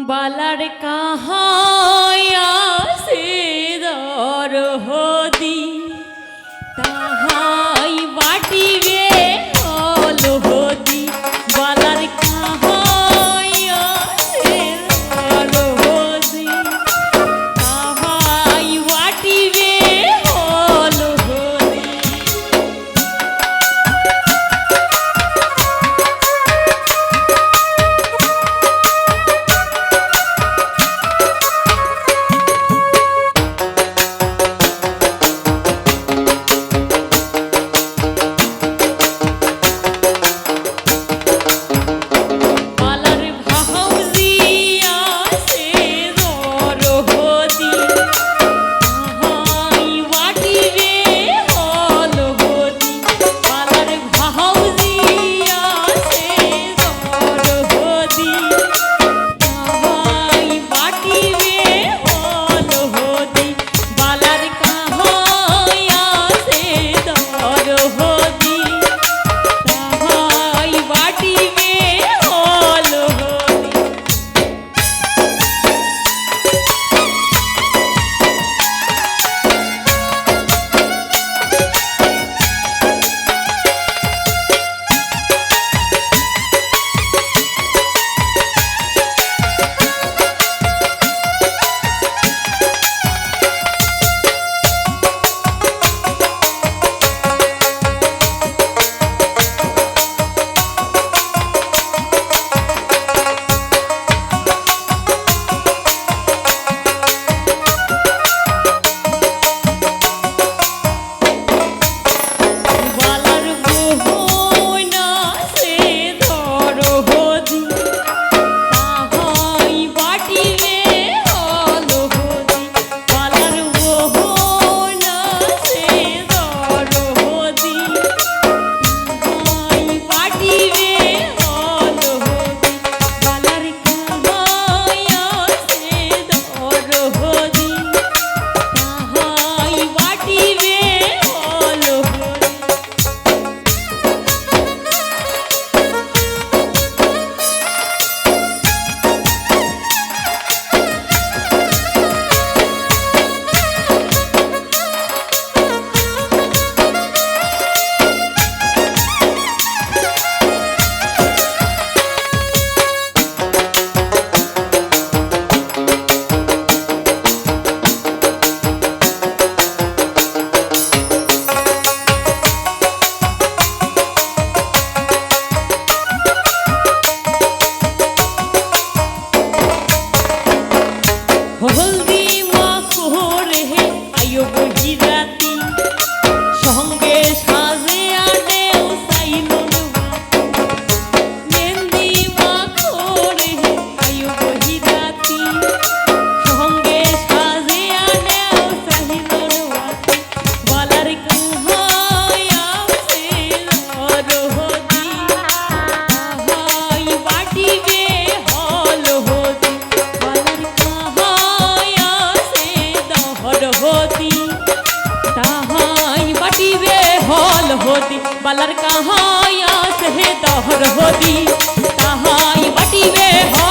বালার কাহায় সে দর হদি তা होती बलर कहाँ या से दहर ताहाई बटी हो